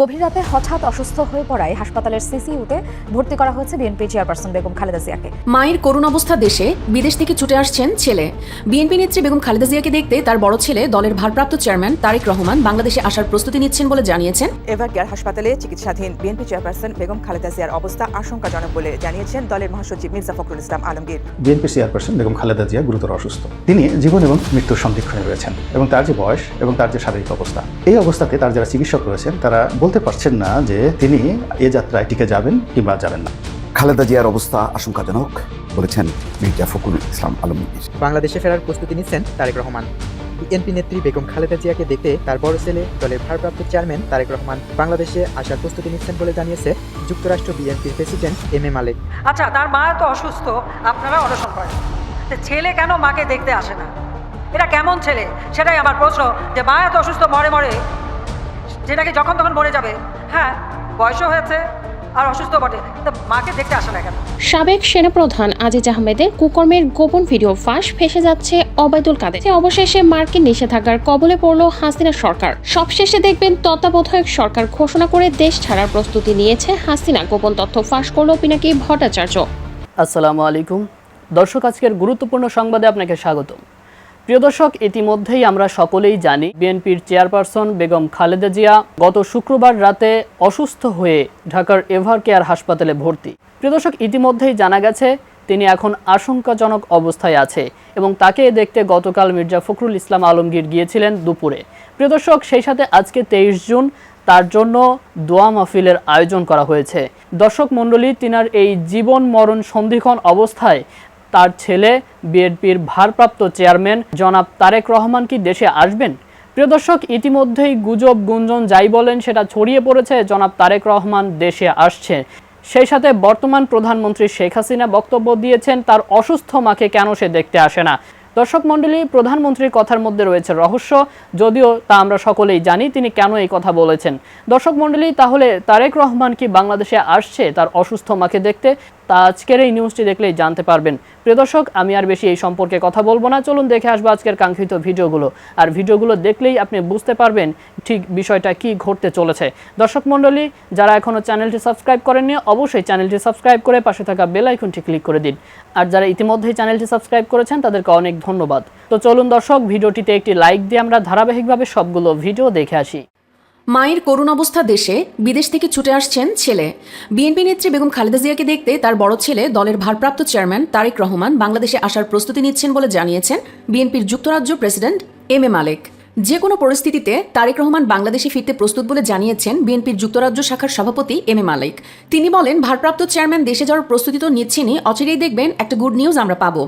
গভীর রাতে হঠাৎ অসুস্থ হয়ে পড়ায় হাসপাতালের সিসিইউতে ভর্তি করা হয়েছে বিএনপি চেয়ারপারসন বেগম খালেদা জিয়াকে। মায়ের করুণ অবস্থা দেশে বিদেশ থেকে ছুটে আসছেন ছেলে। বিএনপি নেত্রী বেগম খালেদা জিয়াকে দেখতে তার বড় ছেলে দলের ভারপ্রাপ্ত চেয়ারম্যান তারেক রহমান বাংলাদেশে আসার প্রস্তুতি নিচ্ছেন বলে জানিয়েছেন। এভার কেয়ার হাসপাতালে চিকিৎসাধীন বিএনপি চেয়ারপারসন বেগম খালেদা জিয়ার অবস্থা আশঙ্কাজনক বলে জানিয়েছেন দলের মহাসচিব মির্জা ফখরুল ইসলাম আলমগীর। বিএনপি চেয়ারপারসন বেগম খালেদা জিয়া গুরুতর অসুস্থ। তিনি জীবন এবং মৃত্যুর সন্ধিক্ষণে রয়েছেন এবং তার যে বয়স এবং তার যে শারীরিক অবস্থা এই অবস্থাতে তার যারা চিকিৎসক রয়েছেন তারা বলতে পারছেন না যে তিনি এ যাত্রায় টিকে যাবেন কিংবা যাবেন না। খালেদা জিয়ার অবস্থা আশঙ্কাজনক বলেছেন মির্জা ফখরুল ইসলাম আলমগীর। বাংলাদেশে ফেরার প্রস্তুতি নিচ্ছেন তারেক রহমান। বিএনপি নেত্রী বেগম খালেদা জিয়াকে দেখতে তার বড় ছেলে দলের ভারপ্রাপ্ত চেয়ারম্যান তারেক রহমান বাংলাদেশে আসার প্রস্তুতি নিচ্ছেন বলে জানিয়েছে যুক্তরাষ্ট্র বিএনপির প্রেসিডেন্ট এম এ মালিক। আচ্ছা তার মা তো অসুস্থ আপনারা অনশন করেন। ছেলে কেন মাকে দেখতে আসে না? এটা কেমন ছেলে? সেটাই আমার প্রশ্ন যে মা এত অসুস্থ মরে মরে যেটাকে যখন তখন মরে যাবে। হ্যাঁ বয়সও হয়েছে আর অসুস্থ বটে। তা মাকে দেখতে আসে না কেন? সাবেক সেনাপ্রধান আজিজ আহমেদের কুকর্মের গোপন ভিডিও ফাঁস ফেসে যাচ্ছে অবায়দুল কাদের। অবশেষে মার্কিন নিষেধাজ্ঞার কবলে পড়ল হাসিনা সরকার। সবশেষে দেখবেন তত্ত্বাবধায়ক সরকার ঘোষণা করে দেশ ছাড়ার প্রস্তুতি নিয়েছে হাসিনা। গোপন তথ্য ফাঁস করল পিনাকি ভট্টাচার্য। আসসালামু আলাইকুম। দর্শক আজকের গুরুত্বপূর্ণ সংবাদে আপনাকে স্বাগতম। প্রিয় দর্শক, ইতিমধ্যেই আমরা সকলেই জানি বিএনপির চেয়ারপারসন বেগম খালেদা জিয়া গত শুক্রবার রাতে অসুস্থ হয়ে ঢাকার এভার কেয়ার হাসপাতালে ভর্তি। প্রিয় দর্শক, ইতিমধ্যেই জানা গেছে, তিনি এখন আশঙ্কাজনক অবস্থায় আছে এবং তাকে দেখতে গতকাল মির্জা ফখরুল ইসলাম আলমগীর গিয়েছিলেন দুপুরে। প্রিয় দর্শক, সেই সাথে আজকে তেইশ জুন, তার জন্য দোয়া মাহফিলের আয়োজন করা হয়েছে। দর্শক মণ্ডলী, তিনার এই জীবন মরণ সন্ধিক্ষণ অবস্থায় তার ছেলে বিএনপির ভারপ্রাপ্ত চেয়ারম্যান জনাব তারেক রহমান কি দেশে আসবেন? প্রিয় দর্শক, ইতিমধ্যেই গুজব গুঞ্জন যাই বলেন, সেটা ছড়িয়ে পড়েছে, জনাব তারেক রহমান দেশে আসছে। সেই সাথে বর্তমান প্রধানমন্ত্রী শেখ হাসিনা বক্তব্য দিয়েছেন, তার অসুস্থ মাকে কেন সে দেখতে আসে না? দর্শক মণ্ডলী, প্রধানমন্ত্রীর কথার মধ্যে রয়েছে রহস্য, যদিও তা আমরা সকলেই জানি তিনি কেন এই কথা বলেছেন। দর্শক মণ্ডলী, তাহলে তারেক রহমান কি বাংলাদেশে আসছে, তার অসুস্থ মাকে দেখতে? তা আজকের এই নিউজটি দেখলেই জানতে পারবেন। প্রিয় দর্শক, আমি আর বেশি এই সম্পর্কে কথা বলব না। চলুন দেখে আসব আজকের কাঙ্ক্ষিত ভিডিওগুলো। আর ভিডিওগুলো দেখলেই আপনি বুঝতে পারবেন ঠিক বিষয়টা কি ঘটতে চলেছে। দর্শক মণ্ডলী, যারা এখনও চ্যানেলটি সাবস্ক্রাইব করেননি, অবশ্যই চ্যানেলটি সাবস্ক্রাইব করে পাশে থাকা বেল আইকনটি ক্লিক করে দিন। আর যারা ইতিমধ্যেই চ্যানেলটি সাবস্ক্রাইব করেছেন, তাদেরকে অনেক ধন্যবাদ। তো চলুন দর্শক, ভিডিওটিতে একটি লাইক দিয়ে আমরা ধারাবাহিকভাবে সবগুলো ভিডিও দেখে আসি। মায়ের করুণ অবস্থা দেশে বিদেশ থেকে ছুটে আসছেন ছেলে। বিএনপি নেত্রী বেগম খালেদা জিয়াকে দেখতে তার বড় ছেলে, দলের ভারপ্রাপ্ত চেয়ারম্যান তারেক রহমান বাংলাদেশে আসার প্রস্তুতি নিচ্ছেন বলে জানিয়েছেন বিএনপির যুক্তরাজ্য প্রেসিডেন্ট এম এ মালেক। যে কোনো পরিস্থিতিতে তারেক রহমান বাংলাদেশে ফিরতে প্রস্তুত বলে জানিয়েছেন বিএনপির যুক্তরাজ্য শাখার সভাপতি এম এ মালিক। তিনি বলেন, ভারপ্রাপ্ত চেয়ারম্যান দেশে যাওয়ার প্রস্তুতি তো নিচ্ছেনই, অচিরেই দেখবেন একটা গুড নিউজ আমরা পাবো।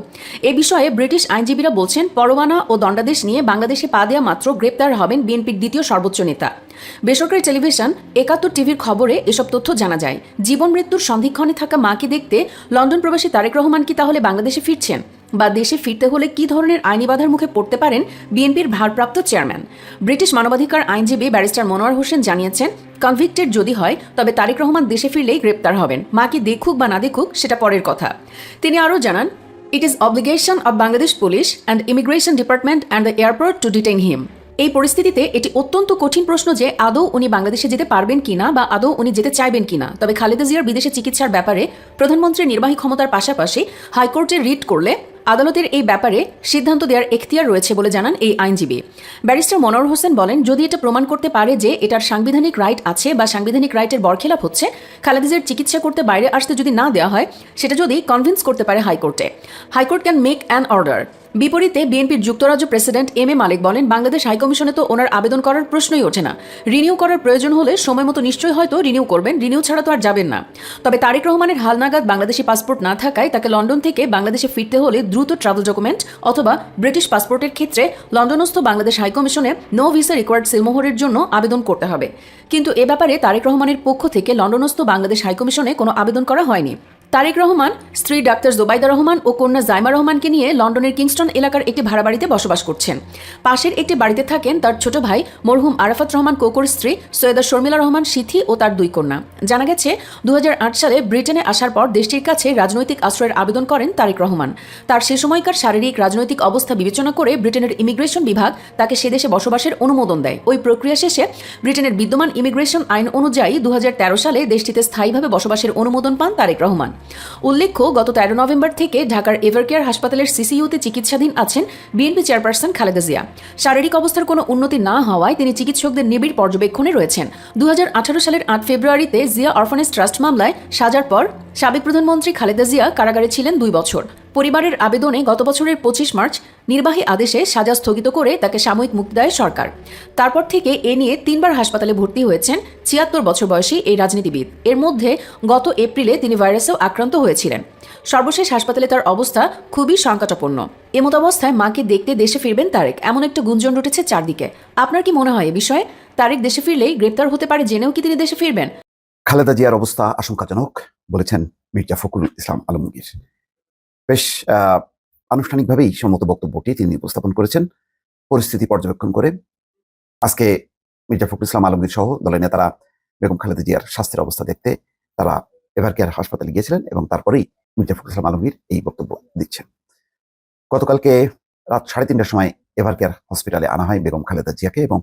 এ বিষয়ে ব্রিটিশ আইনজীবীরা বলছেন, পরোয়ানা ও দণ্ডাদেশ নিয়ে বাংলাদেশে পা দেওয়া মাত্র গ্রেপ্তার হবেন বিএনপির দ্বিতীয় সর্বোচ্চ নেতা। বেসরকারি টেলিভিশন, একাত্তর টিভির খবরে এসব তথ্য জানা যায়। জীবন মৃত্যুর সন্ধিক্ষণে থাকা মাকে দেখতে লন্ডন প্রবাসী তারেক রহমান কি তাহলে বাংলাদেশে ফিরছেন? বা দেশে ফিরতে হলে কি ধরনের আইনি বাধার মুখে পড়তে পারেন বিএনপির ভারপ্রাপ্ত চেয়ারম্যান? ব্রিটিশ মানবাধিকার আইনজীবী ব্যারিস্টার মনোয়ার হোসেন জানিয়েছেন কনভিক্টেড যদি হয়, তবে তারেক রহমান দেশে ফিরলেই গ্রেপ্তার হবেন। মা কি দেখুক বা না দেখুক, সেটা পরের কথা। তিনি আরও জানান it is obligation of Bangladesh police and immigration department and the airport to detain him এই পরিস্থিতিতে এটি অত্যন্ত কঠিন প্রশ্ন যে আদৌ উনি বাংলাদেশে যেতে পারবেন কিনা বা আদৌ উনি যেতে চাইবেন কিনা। তবে খালেদা জিয়ার বিদেশে চিকিৎসার ব্যাপারে প্রধানমন্ত্রীর নির্বাহী ক্ষমতার পাশাপাশি হাইকোর্টে রিট করলে আদালতের এই ব্যাপারে সিদ্ধান্ত দেওয়ার এখতিয়ার রয়েছে বলে জানান এই আইনজীবী। ব্যারিস্টার মনোয়ার হোসেন বলেন, যদি এটা প্রমাণ করতে পারে যে এটার সাংবিধানিক রাইট আছে বা সাংবিধানিক রাইটের বরখেলাপ হচ্ছে, খালেদা জিয়ার চিকিৎসা করতে বাইরে আসতে যদি না দেওয়া হয়, সেটা যদি কনভিন্স করতে পারে হাইকোর্টে। High court can make an order. বিপরীতে বিএনপির যুক্তরাজ্য প্রেসিডেন্ট এম এ মালিক বলেন, বাংলাদেশ হাইকমিশনে তো ওনার আবেদন করার প্রশ্নই ওঠে না। রিনিউ করার প্রয়োজন হলে সময় মতো নিশ্চয়ই হয়তো রিনিউ করবেন, রিনিউ ছাড়া তো আর যাবেন না। তবে তারেক রহমানের হালনাগাদ বাংলাদেশি পাসপোর্ট না থাকায় তাকে লন্ডন থেকে বাংলাদেশে ফিরতে হলে দ্রুত ট্রাভেল ডকুমেন্ট অথবা ব্রিটিশ পাসপোর্টের ক্ষেত্রে লন্ডনস্থ বাংলাদেশ হাইকমিশনে নো ভিসা রিকোয়ার্ড সিলমোহরের জন্য আবেদন করতে হবে। কিন্তু এ ব্যাপারে তারেক রহমানের পক্ষ থেকে লন্ডনস্থ বাংলাদেশ হাইকমিশনে কোনো আবেদন করা হয়নি। তারেক রহমান, স্ত্রী ডাক্তার জোবাইদা রহমান ও কন্যা জাইমা রহমানকে নিয়ে লন্ডনের কিংস্টন এলাকার একটি ভাড়া বাড়িতে বসবাস করছেন। পাশের একটি বাড়িতে থাকেন তার ছোট ভাই মরহুম আরাফাত রহমান কোকর স্ত্রী সৈয়দা শর্মিলা রহমান সিথি ও তার দুই কন্যা। জানা গেছে দু হাজার আট সালে ব্রিটেনে আসার পর দেশটির কাছে রাজনৈতিক আশ্রয়ের আবেদন করেন তারেক রহমান। তার সে সময়কার শারীরিক, রাজনৈতিক অবস্থা বিবেচনা করে ব্রিটেনের ইমিগ্রেশন বিভাগ তাকে সে দেশে বসবাসের অনুমোদন দেয়। ওই প্রক্রিয়া শেষে ব্রিটেনের বিদ্যমান ইমিগ্রেশন আইন অনুযায়ী দু হাজার তেরো সালে দেশটিতে স্থায়ীভাবে বসবাসের অনুমোদন পান তারেক রহমান। উল্লেখ্য, গত তেরো নভেম্বর থেকে ঢাকার এভারকেয়ার হাসপাতালের সিসিইউতে চিকিৎসাধীন আছেন বিএনপি চেয়ারপারসন খালেদা জিয়া। শারীরিক অবস্থার কোনো উন্নতি না হওয়ায় তিনি চিকিৎসকদের নিবিড় পর্যবেক্ষণে রয়েছেন। দু হাজার আঠারো সালের আট ফেব্রুয়ারিতে জিয়া অরফানেজ ট্রাস্ট মামলায় সাজার পর সাবেক প্রধানমন্ত্রী খালেদা জিয়া কারাগারে ছিলেন দুই বছর। পরিবারের আবেদনে গত বছরের পঁচিশ মার্চ নির্বাহী আদেশে সাজা স্থগিত করে তাকে সাময়িক মুক্তি দেয় সরকার। তারপর থেকে এ নিয়ে তিনবার হাসপাতালে ভর্তি হয়েছেন ছিয়াত্তর বছর বয়সী এই রাজনীতিবিদ। এর মধ্যে গত এপ্রিলে তিনি ভাইরাসেও আক্রান্ত হয়েছিলেন। সর্বশেষ হাসপাতালে তার অবস্থা খুবই সংকটাপন্ন। এমত অবস্থায় মাকে দেখতে দেশে ফিরবেন তারেক। এমন একটা গুঞ্জন উঠেছে চারদিকে। আপনার কি মনে হয় এ বিষয়ে? তারেক দেশে ফিরলেই গ্রেপ্তার হতে পারে জেনেও কি তিনি দেশে ফিরবেন? খালেদা জিয়ার অবস্থা আশঙ্কাজনক, বলেছেন মির্জা ফখরুল ইসলাম আলমগীর। বেশ আনুষ্ঠানিকভাবেই সম্মত বক্তব্যটি তিনি উপস্থাপন করেছেন। পরিস্থিতি পর্যবেক্ষণ করে আজকে মির্জা ফখরুল ইসলাম আলমগীর সহ দলের নেতারা বেগম খালেদা জিয়ার স্বাস্থ্যের অবস্থা দেখতে তারা এভারকেয়ার হাসপাতালে গিয়েছিলেন এবং তারপরেই মির্জা ফখরুল ইসলাম আলমগীর এই বক্তব্য দিচ্ছেন। গতকালকে রাত সাড়ে তিনটার সময় এভারকেয়ার হসপিটালে আনা হয় বেগম খালেদা জিয়াকে এবং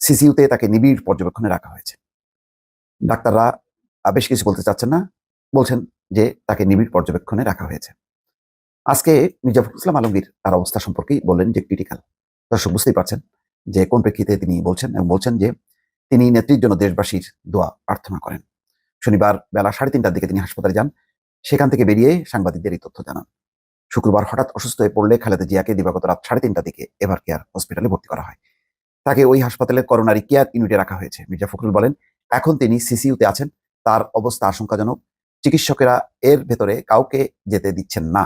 সিসিইউতে তাকে নিবিড় পর্যবেক্ষণে রাখা হয়েছে। ডাক্তাররা বেশ কিছু বলতে চাচ্ছেন না। বলছেন যে তাকে নিবিড় পর্যবেক্ষণে রাখা হয়েছে। আজকে মির্জা ফখরুল ইসলাম আলমগীর তার অবস্থা সম্পর্কেই বললেন যে ক্রিটিক্যাল দর্শক বুঝতেই পারছেন যে কোন প্রেক্ষিতে তিনি বলছেন এবং বলছেন যে তিনি নেত্রীর জন্য দেশবাসীর দোয়া প্রার্থনা করেন। শনিবার বেলা সাড়ে তিনটার দিকে তিনি হাসপাতালে যান। সেখান থেকে বেরিয়ে সাংবাদিকদের এই তথ্য জানান। শুক্রবার হঠাৎ অসুস্থ হয়ে পড়লে খালেদা জিয়াকে দিবাগত রাত সাড়ে তিনটার দিকে এভার কেয়ার হসপিটালে ভর্তি করা হয়। তাকে ওই হাসপাতালে করোনারি কেয়ার ইউনিটে রাখা হয়েছে। মির্জা ফখরুল বলেন এখন তিনি সিসিইউতে আছেন। তার অবস্থা আশঙ্কাজনক। চিকিৎসকেরা এর ভেতরে কাউকে যেতে দিচ্ছেন না।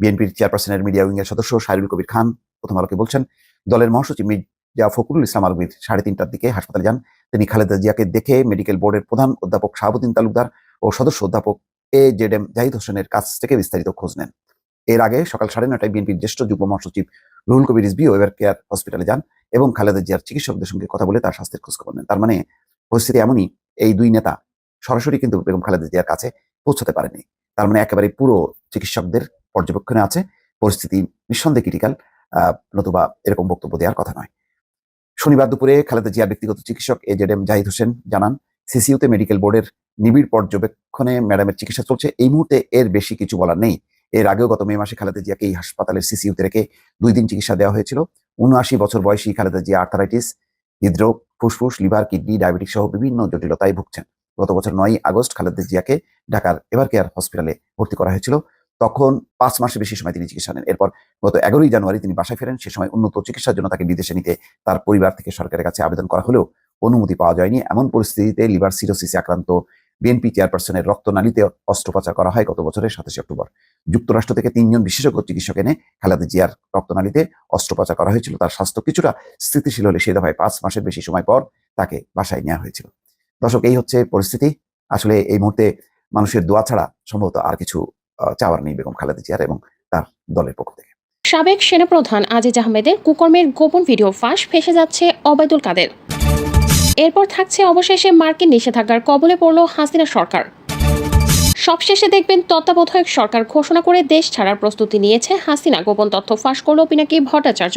বিএনপির চেয়ারপারসনের মিডিয়া উইং এর সদস্য শাহরুল কবির খান প্রথম আলোকে বলছেন, দলের মহাসচিব মির্জা ফখরুল ইসলাম আলমীর সাড়ে তিনটার দিকে হাসপাতালে যান। তিনি খালেদা জিয়াকে দেখে মেডিকেল বোর্ডের প্রধান অধ্যাপক শাহাবুদ্দিন তালুকদার ও সদস্য অধ্যাপক এ জেড এম জাহিদ হোসেনের কাছ থেকে বিস্তারিত খোঁজ নেন। এর আগে সকাল সাড়ে নটায় বিএনপির জ্যেষ্ঠ যুগ্ম মহাসচিব রুহুল কবির রিজবি ও এভার কেয়ার হসপিটালে যান এবং খালেদা জিয়ার চিকিৎসকদের সঙ্গে কথা বলে তার স্বাস্থ্যের খোঁজ খবর নেন। তার মানে পরিস্থিতি এমনই, এই দুই নেতা সরাসরি কিন্তু বেগম খালেদা জিয়ার কাছে পৌঁছতে পারেনি। তার মানে একেবারে পুরো চিকিৎসকদের পর্যবেক্ষণে আছে, পরিস্থিতি নিঃসন্দেহে ক্রিটিক্যাল নতুবা এরকম বক্তব্য দেওয়ার কথা নয়। শনিবার দুপুরে খালেদা জিয়ার ব্যক্তিগত চিকিৎসক A Z M Zahid Hossain জানান সিসিইউতে মেডিকেল বোর্ডের নিবিড় পর্যবেক্ষণে ম্যাডামের চিকিৎসা চলছে। এই মুহূর্তে এর বেশি কিছু বলার নেই। এর আগেও গত মে মাসে খালেদা জিয়াকে এই হাসপাতালের সিসিইউতে রেখে দুই দিন চিকিৎসা দেওয়া হয়েছিল। উনআশি বছর বয়সী খালেদা জিয়া আর্থারাইটিস হৃদরোগ, ফুসফুস, লিভার, কিডনি, ডায়াবেটিস সহ বিভিন্ন জটিলতায় ভুগছেন। গত বছর নয়ই আগস্ট খালেদা জিয়াকে ঢাকার এভার কেয়ার হসপিটালে ভর্তি করা হয়েছিল। তখন পাঁচ মাসের বেশি সময় তিনি চিকিৎসা নেন। এরপর গত এগারোই জানুয়ারি তিনি বাসায় ফেরেন। সে সময় উন্নত চিকিৎসার জন্য তাকে বিদেশে নিতে তার পরিবার থেকে সরকারের কাছে আবেদন করা হলেও অনুমতি পাওয়া যায়নি। এমন পরিস্থিতিতে লিভার সিরোসিসে আক্রান্ত বিএনপি চেয়ারপারসনের রক্তনালীতে অস্ত্রোপচার করা হয় গত বছরের সাতাশে অক্টোবর। যুক্তরাষ্ট্র থেকে তিনজন বিশেষজ্ঞ চিকিৎসক এনে খালেদা জিয়ার রক্তনালীতে অস্ত্রোপচার করা হয়েছিল। তার স্বাস্থ্য কিছুটা স্থিতিশীল হলে সে দফায় পাঁচ মাসের বেশি সময় পর তাকে বাসায় নেওয়া হয়েছিল। দর্শক, এই হচ্ছে পরিস্থিতি। আসলে এই মুহূর্তে মানুষের দোয়া ছাড়া সম্ভবত আর কিছু চাওয়ার নেই বেগম খালেদা জিয়ার এবং তার দলের পক্ষ থেকে। সাবেক সেনাপ্রধান আজিজ আহমেদের কুকর্মের গোপন ভিডিও ফাঁস ফেসে যাচ্ছে অবায়দুল কাদের। এরপর থাকছে অবশেষে মার্কিন নিষেধাজ্ঞার কবলে পড়ল হাসিনা সরকার। সবশেষে দেখবেন তত্ত্বাবধায়ক সরকার ঘোষণা করে দেশ ছাড়ার প্রস্তুতি নিয়েছে হাসিনা। গোপন তথ্য ফাঁস করল পিনাকি ভট্টাচার্য।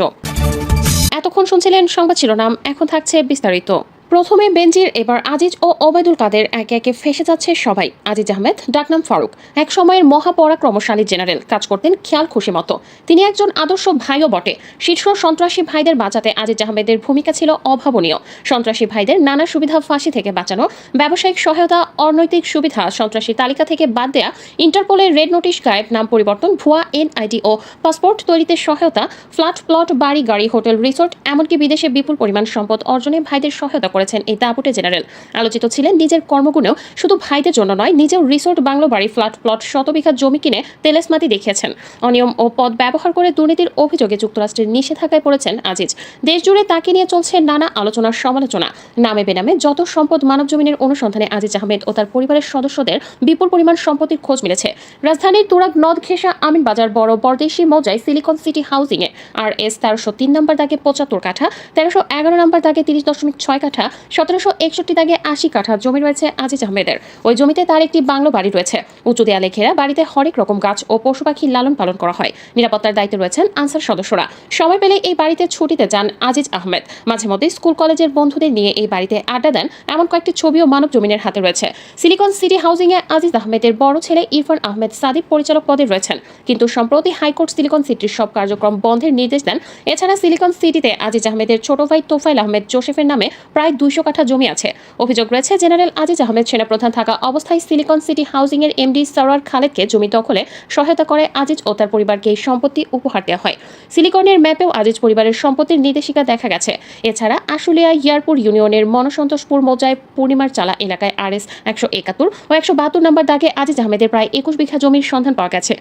এতক্ষণ শুনছিলেন সংবাদ শিরোনাম, এখন থাকছে বিস্তারিত। প্রথমে বেঞ্জির এবার আজিজ ও ওবায়দুল কাদের একে একে ফেসে যাচ্ছে সবাই। আজিজ আহমেদ, ডাকনাম ফারুক। এক সময়ের মহাপরাক্রমশালী জেনারেল, কাজ করতেন খেয়াল খুশি মতো। তিনি একজন আদর্শ ভাইও বটে। শীর্ষ সন্ত্রাসী ভাইদের বাঁচাতে আজিজ আহমেদের ভূমিকা ছিল অভাবনীয়। সন্ত্রাসী ভাইদের নানা সুবিধা ফাঁসি থেকে বাঁচানো, ব্যবসায়িক সহায়তা, অর্নৈতিক সুবিধা সন্ত্রাসী তালিকা থেকে বাদ দেয়া, ইন্টারপোলের রেড নোটিশ গায়েব, নাম পরিবর্তন, ভুয়া এনআইডি ও পাসপোর্ট তৈরিতে সহায়তা, ফ্ল্যাট, প্লট, বাড়ি, গাড়ি, হোটেল, রিসোর্ট, এমনকি বিদেশে বিপুল পরিমাণ সম্পদ অর্জনে ভাইদের সহায়তা করে করেছেন এই দাপুটে জেনারেল। আলোচিত ছিলেন নিজের কর্মগুণেও শুধু ভাইদের জন্য নয়, নিজেও রিসোর্ট বাংলো বাড়ি ফ্ল্যাট প্লট শতবিঘা জমি কিনে তেলেসমাতি দেখিয়েছেন। অনিয়ম ও পদ ব্যবহার করে দুর্নীতির অভিযোগে যুক্তরাষ্ট্রের নিষেধাজ্ঞায় পড়েছেন আজিজ। দেশজুড়ে তাকে নিয়ে চলছে নানা আলোচনার সমালোচনা। নামে বেনামে যত সম্পদ মানব জমিনের অনুসন্ধানে আজিজ আহমেদ ও তার পরিবারের সদস্যদের বিপুল পরিমাণ সম্পত্তির খোঁজ মিলেছে। রাজধানীর তুরাগ নদ ঘেঁষা আমিন বাজার বড় বরদেশি মৌজায় সিলিকন সিটি হাউজিংয়ে। আর এস তেরোশো তিন নম্বর দাগে পঁচাত্তর কাঠা, তেরোশো এগারো নম্বর দাগে তিরিশ দশমিক ছয় কাঠা সতেরোশো একষট্টি দাগে আশি কাঠা জমি রয়েছে আজিজ আহমেদের। ওই জমিতে তার একটি বাংলো বাড়ি রয়েছে। উঁচু দেয়ালে ঘেরা বাড়িতে হরেক রকম গাছ ও পশু পাখি লালন পালন করা হয়। নিরাপত্তার দায়িত্বে রয়েছেন আনসার সদস্যরা। সময় পেলে এই বাড়িতে ছুটিতে যান আজিজ আহমেদ। মাঝে মধ্যে স্কুল, কলেজের বন্ধুদের নিয়ে এই বাড়িতে আড্ডা দেন এমন কয়েকটি ছবিও মানব জমিনের হাতে রয়েছে। সিলিকন সিটি হাউজিংয়ে আজিজ আহমেদের বড় ছেলে ইরফান আহমেদ সাদিক পরিচালক পদে রয়েছেন। কিন্তু সম্প্রতি হাইকোর্ট সিলিকন সিটির সব কার্যক্রম বন্ধের নির্দেশ দেন। এছাড়া সিলিকন সিটিতে আজিজ আহমেদের ছোট ভাই তোফাইল আহমেদ জোসেফের নামে প্রায় দুইশো কাঠা জমি আছে। অভিযোগ রয়েছে, জেনারেল আজিজ আহমেদ সেনাপ্রধান থাকা অবস্থায় সিলিকন সিটি হাউজিং এর এমডি সরওয়ার খালেদকে জমি দখলে সহায়তা করে আজিজ ও তার পরিবারকে এই সম্পত্তি উপহার দেওয়া হয়। সিলিকনের ম্যাপেও আজিজ পরিবারের সম্পত্তির নির্দেশিকা দেখা গেছে। এছাড়া আশুলিয়া ইয়ারপুর ইউনিয়নের মনসন্তোষপুর মৌজায় পূর্ণিমার চালা এলাকায় আর এস একশো একাত্তর ও একশো বাহাত্তর নম্বর দাগে আজিজ আহমেদের প্রায় একুশ বিঘা জমির সন্ধান পাওয়া গেছে।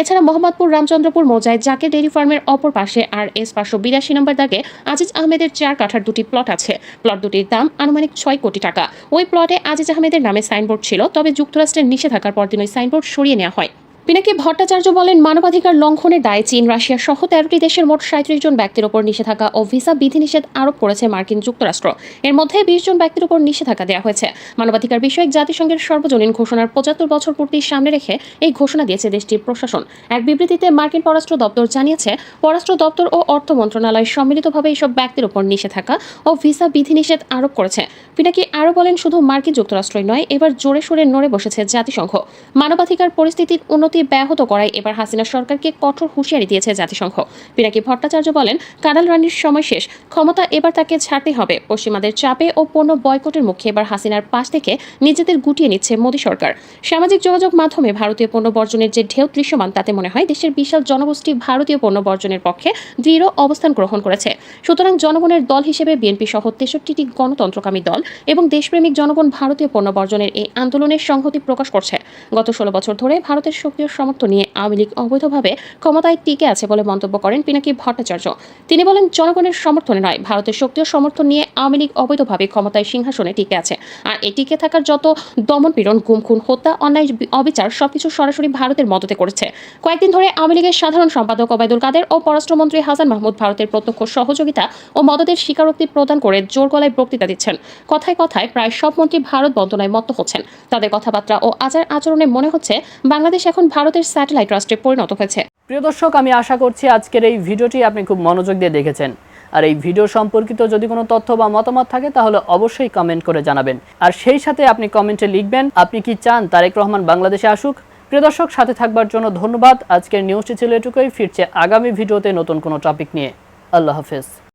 এছাড়া মোহাম্মদপুর রামচন্দ্রপুর মোজায় জাকের ডেয়ারি ফার্মের অপর পাশে আর এস পাঁচশো বিরাশি নম্বর দাগে আজিজ আহমেদের চার কাঠার দুটি প্লট আছে। প্লট দুটির দাম আনুমানিক ছয় কোটি টাকা। ওই প্লটে আজিজ আহমেদের নামে সাইনবোর্ড ছিল, তবে যুক্তরাষ্ট্রের নিষেধাজ্ঞার পরদিন ওই সাইনবোর্ড সরিয়ে নেওয়া হয়। পিনাকি ভট্টাচার্য বলেন, মানবাধিকার লঙ্ঘনের দায়ে চীন, রাশিয়া সহ তেরোটি দেশের মোট সাঁত্রিশ জন ব্যক্তির ওপর নিষেধাজ্ঞা ও ভিসা বিধিনিষেধ আরোপ করেছে মার্কিন যুক্তরাষ্ট্র। এর মধ্যে বিশ জন ব্যক্তির উপর নিষেধাজ্ঞা দেওয়া হয়েছে। মানবাধিকার বিষয়ক জাতিসংঘের সর্বজনীন ঘোষণার পঁচাত্তর বছর পূর্তির সামনে রেখে এই ঘোষণা দিয়েছে দেশটির প্রশাসন। এক বিবৃতিতে মার্কিন পররাষ্ট্র দপ্তর জানিয়েছে, পররাষ্ট্র দপ্তর ও অর্থ মন্ত্রণালয় সম্মিলিতভাবে এইসব ব্যক্তির উপর নিষেধাজ্ঞা ও ভিসা বিধিনিষেধ আরোপ করেছে। পিনাকি আরও বলেন, শুধু মার্কিন যুক্তরাষ্ট্রই নয়, এবার জোরে সোরে নড়ে বসেছে জাতিসংঘ। মানবাধিকার পরিস্থিতির উন্নতি ব্যাহত করায় এবার হাসিনা সরকারকে কঠোর হুঁশিয়ারি দিয়েছে জাতিসংঘ। পিনাকি ভট্টাচার্য বলেন, কানাল রানীর সময় শেষ, ক্ষমতা এবার তাকে ছাড়তে হবে। পশ্চিমাদের চাপে ও পণ্য বয়কটের মুখে এবার হাসিনার পাশ থেকে নিজেদের গুটিয়ে নিচ্ছে মোদী সরকার। সামাজিক যোগাযোগ মাধ্যমে ভারতীয় পণ্য বর্জনের যে ঢেউ দৃশ্যমান, তাতে মনে হয় দেশের বিশাল জনগোষ্ঠী ভারতীয় পণ্য বর্জনের পক্ষে দৃঢ় অবস্থান গ্রহণ করেছে। সুতরাং জনগণের দল হিসেবে বিএনপি সহ তেষট্টিটি গণতন্ত্রকামী দল এবং দেশপ্রেমিক জনগণ ভারতীয় পণ্য বর্জনের এই আন্দোলনের সংহতি প্রকাশ করছে। গত ষোলো বছর ধরে ভারতের সক্রিয় সমর্থন নিয়ে আওয়ামী লীগ অবৈধভাবে ক্ষমতায় টিকে আছে বলে মন্তব্য করেন পিনাকি ভট্টাচার্য। তিনি বলেন, জনগণের সমর্থনে নয়, ভারতের সক্রিয় সমর্থন নিয়ে আওয়ামী লীগ অবৈধভাবে ক্ষমতায় সিংহাসনে টিকে আছে। আর এই টিকে থাকার যত দমন পীড়ন গুম খুন হত্যা, অন্যায়, অবিচার, সবকিছু সরাসরি ভারতের মদতে করেছে। কয়েকদিন ধরে আওয়ামী লীগের সাধারণ সম্পাদক ওবায়দুল কাদের ও পররাষ্ট্রমন্ত্রী হাসান মাহমুদ ভারতের প্রত্যক্ষ সহযোগিতা ও মদতের স্বীকারোক্তি প্রদান করে জোর গলায় বক্তৃতা দিচ্ছেন। কথায় কথায় প্রায় সব মন্ত্রী ভারত বন্দনায় মত্ত হচ্ছেন। তাদের কথাবার্তা ও আচার আচরণে মনে হচ্ছে বাংলাদেশ এখন ভারতের স্যাটেলাইট রাষ্ট্রে পরিণত হয়েছে। প্রিয় দর্শক, আমি আশা করছি আজকের এই ভিডিওটি আপনি খুব মনোযোগ দিয়ে দেখেছেন। আর এই ভিডিও সম্পর্কিত যদি কোনো তথ্য বা মতামত থাকে, তাহলে অবশ্যই কমেন্ট করে জানাবেন। আর সেই সাথে আপনি কমেন্টে লিখবেন, আপনি কি চান তারেক রহমান বাংলাদেশে আসুক? প্রিয় দর্শক, সাথে থাকবার জন্য ধন্যবাদ। আজকের নিউজটি ছিল এটুকুই। ফিরছে আগামী ভিডিওতে নতুন কোনো টপিক নিয়ে। আল্লাহ হাফেজ।